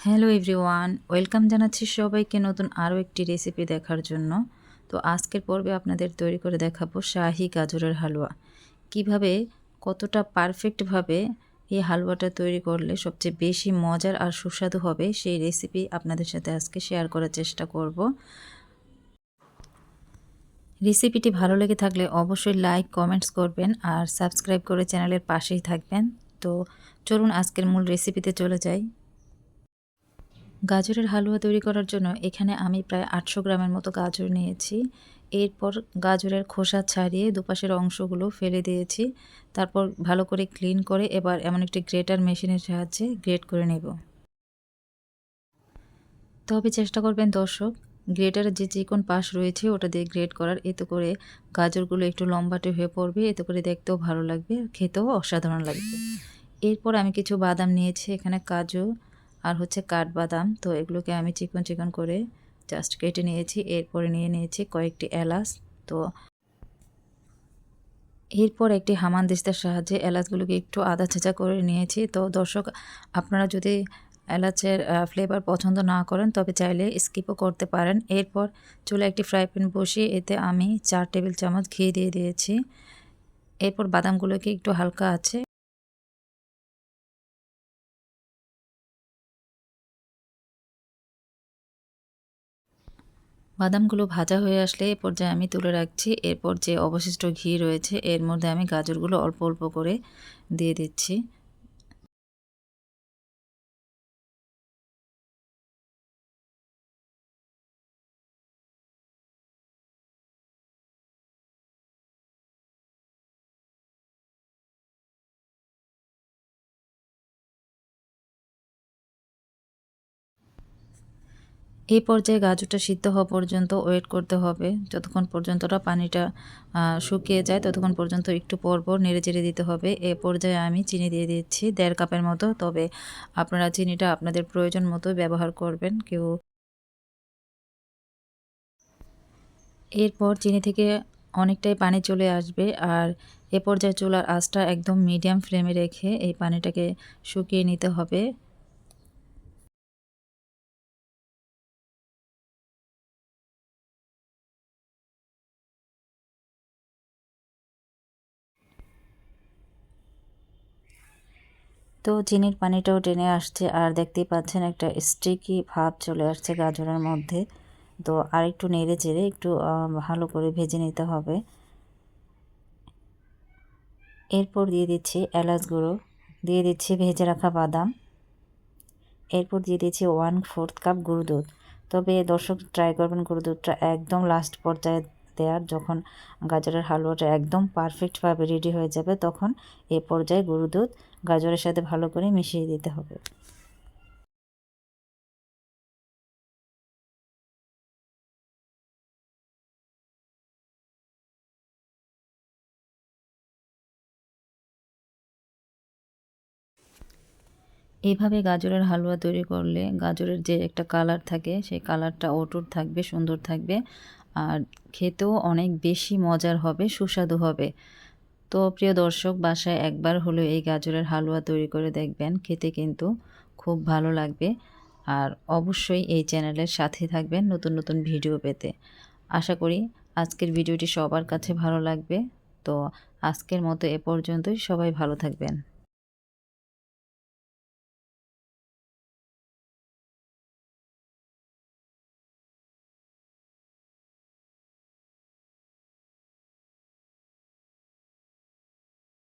Hello everyone, welcome জানাচ্ছি সবাইকে নতুন আরও একটি রেসিপি দেখার জন্য। তো আজকের পর্বে আপনাদের তৈরি করে দেখাবো শাহি গাজরের হালুয়া। কীভাবে, কতটা পারফেক্টভাবে এই হালুয়াটা তৈরি করলে সবচেয়ে বেশি মজার আর সুস্বাদু হবে সেই রেসিপি আপনাদের সাথে আজকে শেয়ার করার চেষ্টা করব। রেসিপিটি ভালো লেগে থাকলে অবশ্যই লাইক কমেন্টস করবেন আর সাবস্ক্রাইব করে চ্যানেলের পাশেই থাকবেন। তো চলুন আজকের মূল রেসিপিতে চলে যাই। গাজরের হালুয়া তৈরি করার জন্য এখানে আমি প্রায় আটশো গ্রামের মতো গাজর নিয়েছি। এরপর গাজরের খোসা ছাড়িয়ে দুপাশের অংশগুলো ফেলে দিয়েছি। তারপর ভালো করে ক্লিন করে এবার এমন একটি গ্রেটার মেশিনের সাহায্যে গ্রেট করে নেব। তবে চেষ্টা করবেন দর্শক, গ্রেটারের যে চিকন পাশ রয়েছে ওটা দিয়ে গ্রেট করার। এতে করে গাজরগুলো একটু লম্বাটে হয়ে পড়বে, এতে করে দেখতেও ভালো লাগবে খেতেও অসাধারণ লাগবে। এরপর আমি কিছু বাদাম নিয়েছি, এখানে কাজু আর হচ্ছে কাঠবাদাম। তো এগুলোকে আমি চিকন চিকন করে জাস্ট কেটে নিয়েছি। এরপরে নিয়ে নিয়েছি কয়েকটি এলাচ। তো এরপর একটি হামান দিস্তার সাহায্যে এলাচগুলোকে একটু আদা ছেঁচা করে নিয়েছি। তো দর্শক, আপনারা যদি এলাচের ফ্লেভার পছন্দ না করেন, তবে চাইলে স্কিপও করতে পারেন। এরপর চুলে একটি ফ্রাই প্যান বসিয়ে এতে আমি চার টেবিল চামচ ঘি দিয়ে দিয়েছি। এরপর বাদামগুলোকে একটু হালকা আছে। বাদামগুলো ভাজা হয়ে আসলে এ পর্যায়ে আমি তুলে রাখছি। এরপর যে অবশিষ্ট ঘি রয়েছে, এর মধ্যে আমি গাজরগুলো অল্প অল্প করে দিয়ে দিচ্ছি। এই পর্যায়ে গাজরটা সিদ্ধ হওয়া পর্যন্ত ওয়েট করতে হবে। যতক্ষণ পর্যন্তটা পানিটা শুকিয়ে যায়, ততক্ষণ পর্যন্ত একটু পর পর নেড়ে চেড়ে দিতে হবে। এ পর্যায়ে আমি চিনি দিয়ে দিচ্ছি দেড় কাপের মতো। তবে আপনারা চিনিটা আপনাদের প্রয়োজন মতো ব্যবহার করবেন। কেউ এরপর চিনি থেকে অনেকটাই পানি চলে আসবে। আর এ পর্যায়ে চুলার আঁচটা একদম মিডিয়াম ফ্লেমে রেখে এই পানিটাকে শুকিয়ে নিতে হবে। তো চিনির পানিটাও টেনে আসছে আর দেখতেই পাচ্ছেন একটা স্টিকি ভাব চলে আসছে গাজরের মধ্যে। তো আর একটু নেড়ে চেড়ে একটু ভালো করে ভেজে নিতে হবে। এরপর দিয়ে দিচ্ছি এলাচ গুঁড়ো, দিয়ে দিচ্ছি ভেজে রাখা বাদাম। এরপর দিয়ে দিচ্ছি ওয়ান ফোর্থ কাপ গুঁড়ো দুধ। তবে দর্শক ট্রাই করবেন গুঁড়ো দুধটা একদম লাস্ট পর্যায়ে দেওয়ার যখন গাজরের হালুয়াটা একদম পারফেক্টভাবে রেডি হয়ে যাবে, তখন এ পর্যায়ে গরু দুধ গাজরের সাথে ভালো করে মিশিয়ে দিতে হবে। এইভাবে গাজরের হালুয়া তৈরি করলে গাজরের যে একটা কালার থাকে, সেই কালারটা অটুট থাকবে, সুন্দর থাকবে। আর খেতেও অনেক বেশি মজার হবে, সুস্বাদু হবে। তো প্রিয় দর্শক, বাসায় একবার হলেও এই গাজরের হালুয়া তৈরি করে দেখবেন, খেতে কিন্তু খুব ভালো লাগবে। আর অবশ্যই এই চ্যানেলের সাথে থাকবেন নতুন নতুন ভিডিও পেতে। আশা করি আজকের ভিডিওটি সবার কাছে ভালো লাগবে। তো আজকের মতো এ পর্যন্তই, সবাই ভালো থাকবেন।